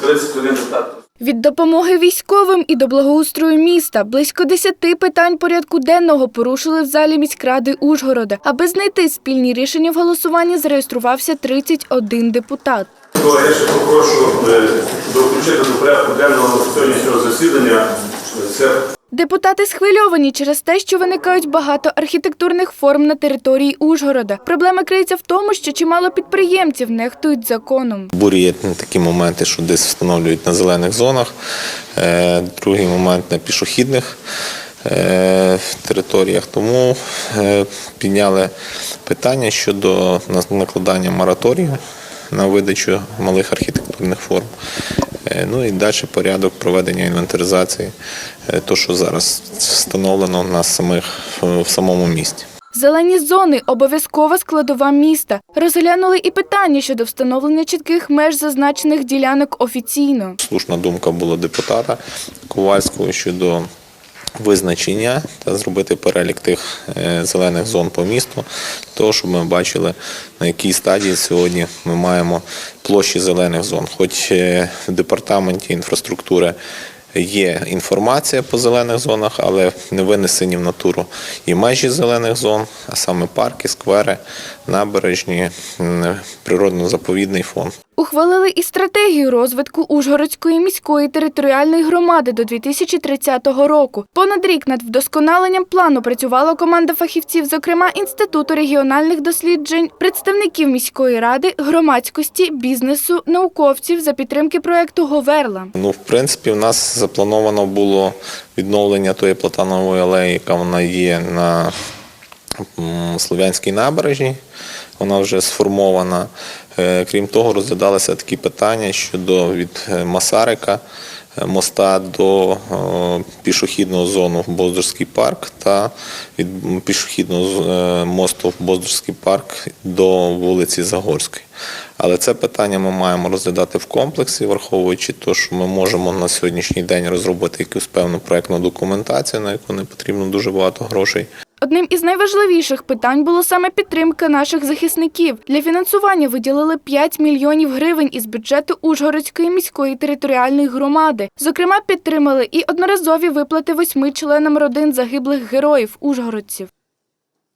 31 депутат. Від допомоги військовим і до благоустрою міста близько десяти питань порядку денного порушили в залі міськради Ужгорода. Аби знайти спільні рішення в голосуванні, зареєструвався 31 депутат. Я ще попрошу е, доключити до порядку денного сьогоднішнього засідання. Це Депутати схвильовані через те, що виникають багато архітектурних форм на території Ужгорода. Проблема криється в тому, що чимало підприємців нехтують законом. Бурі ну, такі моменти, що десь встановлюють на зелених зонах, Е, другий момент на пішохідних е, територіях. Тому е, підняли питання щодо накладання мораторію на видачу малих архітектурних форм. Е, Ну і далі порядок проведення інвентаризації, е, то, що зараз встановлено на самих, в самому місті. Зелені зони обов'язкова складова міста. Розглянули і питання щодо встановлення чітких меж зазначених ділянок офіційно. Слушна думка була депутата Ковальського щодо визначення та зробити перелік тих е, зелених зон по місту, того, щоб ми бачили, на якій стадії сьогодні ми маємо площі зелених зон. Хоч е, в департаменті інфраструктури є інформація по зелених зонах, але не винесені в натуру і межі зелених зон, а саме парки, сквери, набережні, природно-заповідний фонд. Ухвалили і стратегію розвитку Ужгородської міської територіальної громади до 2030 року. Понад рік над вдосконаленням плану працювала команда фахівців, зокрема Інституту регіональних досліджень, представників міської ради, громадськості, бізнесу, науковців за підтримки проекту Говерла. Ну, в принципі, в нас заплановано було відновлення тої платанової алеї, яка вона є на Слов'янській набережній. Вона вже сформована. Е, Крім того, розглядалися такі питання щодо від е, Масарика е, моста до пішохідного зону в Боздорський парк та від пішохідного мосту в Боздорський парк до вулиці Загорської. Але це питання ми маємо розглядати в комплексі, враховуючи те, що ми можемо на сьогоднішній день розробити якусь певну проектну документацію, на яку не потрібно дуже багато грошей. Одним із найважливіших питань було саме підтримка наших захисників. Для фінансування виділили 5 мільйонів гривень із бюджету Ужгородської міської територіальної громади. Зокрема, підтримали і одноразові виплати восьми членам родин загиблих героїв ужгородців.